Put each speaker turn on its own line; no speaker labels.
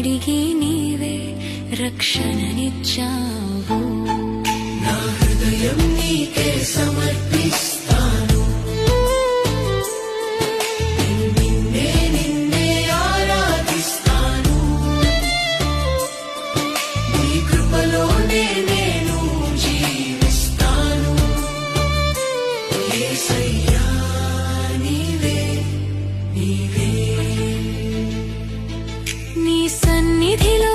అడిగి నీవే రక్షణనిచ్చావు
నా హృదయం నీకే సమర్పిస్తాను నిన్నే నిన్నే ఆరాధిస్తాను నీ కృపలోనే నేను జీవిస్తాను యేసయ్యా
సన్నిధిలో